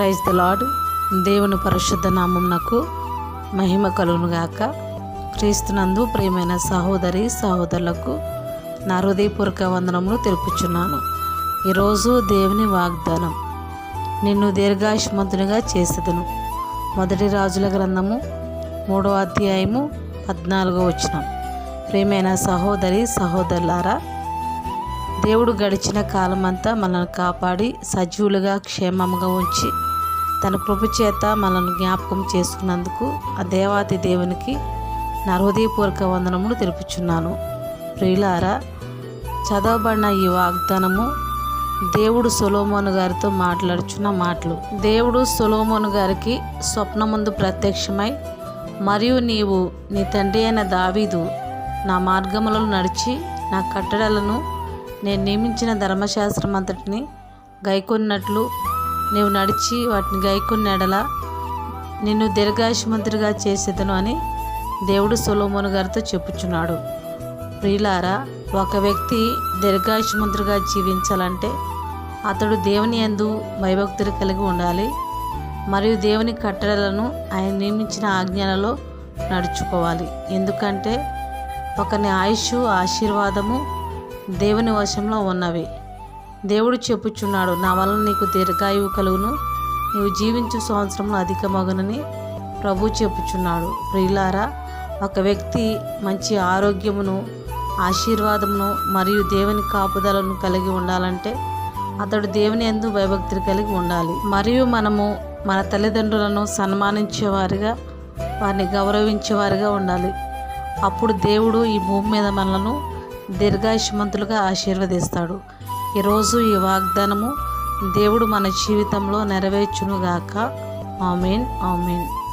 Praise the lord దేవుని పరిశుద్ధ నామంనకు మహిమ కలుగునుగాక. క్రీస్తునందు ప్రియమైన సహోదరి సహోదరులకు నా హృదయపూర్వక వందనములు తెలుపుచున్నాను. ఈరోజు దేవుని వాగ్దానం నిన్ను దీర్ఘాయుష్మంతునిగా చేసేదను. మొదటి రాజుల గ్రంథము మూడో అధ్యాయము పద్నాలుగో వచనం. ప్రియమైన సహోదరి సహోదరులారా దేవుడు గడిచిన కాలమంతా మనల్ని కాపాడి సజీవులుగా క్షేమముగా ఉంచి తన కృప చేత మనల్ని జ్ఞాపకం చేసుకున్నందుకు ఆ దేవాతి దేవునికి నా హృదయపూర్వక వందనములు తెలుపుచున్నాను. ప్రియులారా చదవబడిన ఈ వాగ్దానము దేవుడు సొలోమోను గారితో మాట్లాడుచున్న మాటలు. దేవుడు సొలోమోను గారికి స్వప్నముందు ప్రత్యక్షమై మరియు నీవు నీ తండ్రి అయిన దావీదు నా మార్గములను నడిచి నా కట్టడలను నేను నియమించిన ధర్మశాస్త్రం అంతటిని గైకొన్నట్లు నీవు నడిచి వాటిని గైకొన్నెడల నిన్ను దీర్ఘాయుష్మంతుడిగా చేసేదను అని దేవుడు సొలోమోను గారితో చెప్పుచున్నాడు. ప్రియులారా ఒక వ్యక్తి దీర్ఘాయుష్మంతుడిగా జీవించాలంటే అతడు దేవుని యందు భయభక్తులు కలిగి ఉండాలి మరియు దేవుని కట్టడలను ఆయన నియమించిన ఆజ్ఞలలో నడుచుకోవాలి. ఎందుకంటే ఒకని ఆయుష్ ఆశీర్వాదము దేవుని వశంలో ఉన్నవి. దేవుడు చెప్పుచున్నాడు నా వలన నీకు దీర్ఘాయువు కలుగును నీవు జీవించు సంవత్సరంలో అధికమగునని ప్రభు చెప్పుచున్నాడు. ప్రియులారా ఒక వ్యక్తి మంచి ఆరోగ్యమును ఆశీర్వాదమును మరియు దేవుని కాపుదలను కలిగి ఉండాలంటే అతడు దేవుని ఎందు వైభక్తిని కలిగి ఉండాలి. మరియు మనము మన తల్లిదండ్రులను సన్మానించేవారిగా వారిని గౌరవించేవారిగా ఉండాలి. అప్పుడు దేవుడు ఈ భూమి మీద మనలను దీర్ఘాయుష్మంతులుగా ఆశీర్వదిస్తాడు. ఈరోజు ఈ వాగ్దానము దేవుడు మన జీవితంలో నెరవేర్చునుగాక. Amen amen.